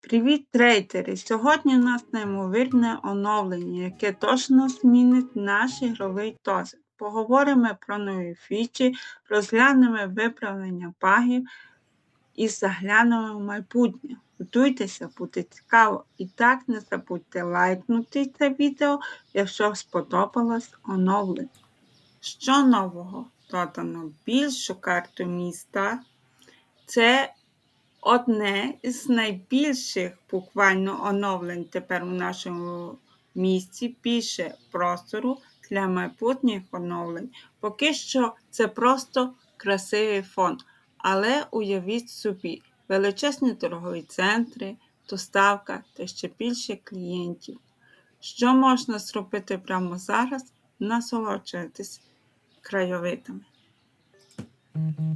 Привіт, трейдери! Сьогодні у нас неймовірне оновлення, яке точно змінить наш ігровий досвід. Поговоримо про нові фічі, розглянемо виправлення багів і заглянемо в майбутнє. Готуйтеся, буде цікаво. І так не забудьте лайкнути це відео, якщо сподобалось оновлення. Що нового? Додано більшу карту міста. Це одне з найбільших буквально оновлень тепер у нашому місті. Більше простору для майбутніх оновлень. Поки що це просто красивий фон. Але уявіть собі, величезні торгові центри, доставка та ще більше клієнтів. Що можна зробити прямо зараз? Насолоджуватись краєвидами.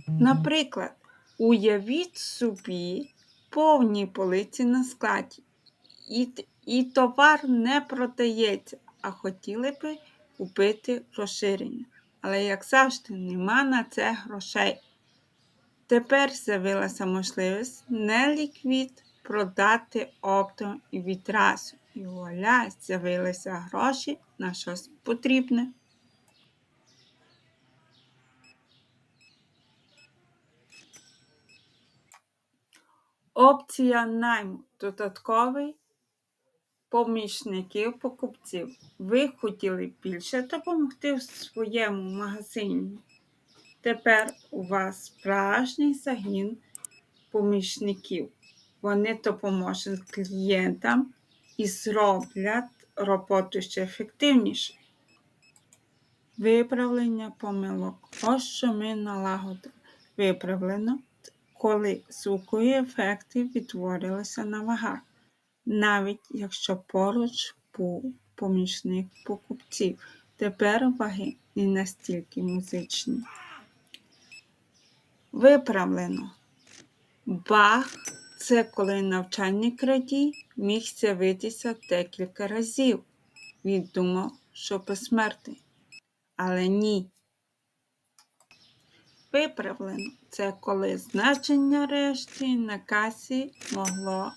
Наприклад, уявіть собі повні полиці на складі, і, і товар не продається, а хотіли би купити розширення. Але, як завжди, нема на це грошей. Тепер з'явилася можливість неліквід продати оптом і відразу. І вуаля, з'явилися гроші на щось потрібне. Опція найму додатковий помічників покупців. Ви хотіли більше допомогти в своєму магазині. Тепер у вас справжній загін помічників. Вони допоможуть клієнтам і зроблять роботу ще ефективніше. Виправлення помилок. Ось що ми налагодили. Виправлено, коли звукові ефекти відтворилися на вагах, навіть якщо поруч був помічник покупців. Тепер ваги не настільки музичні. Виправлено. Баг це коли навчальний крадій міг з'явитися декілька разів. Він думав, що безсмертний. Але ні. Виправлено це коли значення решти на касі могло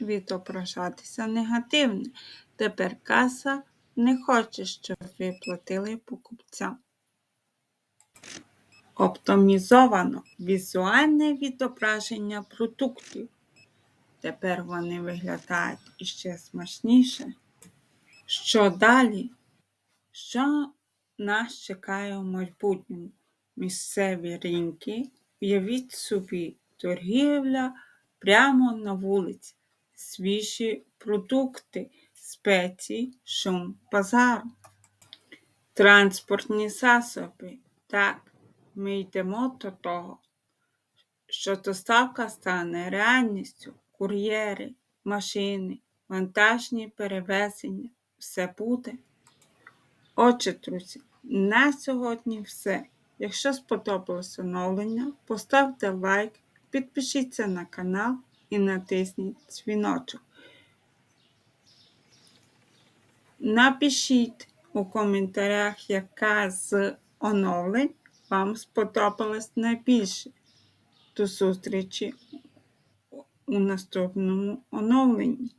відображатися негативне. Тепер каса не хоче, щоб ви платили покупцям. Оптимізовано візуальне відображення продуктів. Тепер вони виглядають іще смачніше. Що далі? Що нас чекає у майбутньому? Місцеві ринки, уявіть собі, торгівля прямо на вулиці, свіжі продукти, спеції, шум базару, транспортні засоби. Так, ми йдемо до того, що доставка стане реальністю, кур'єри, машини, вантажні перевезення, все буде. Отже, друзі, на сьогодні все. Якщо сподобалось оновлення, поставте лайк, підпишіться на канал і натисніть дзвіночок. Напишіть у коментарях, яка з оновлень вам сподобалась найбільше. До зустрічі у наступному оновленні.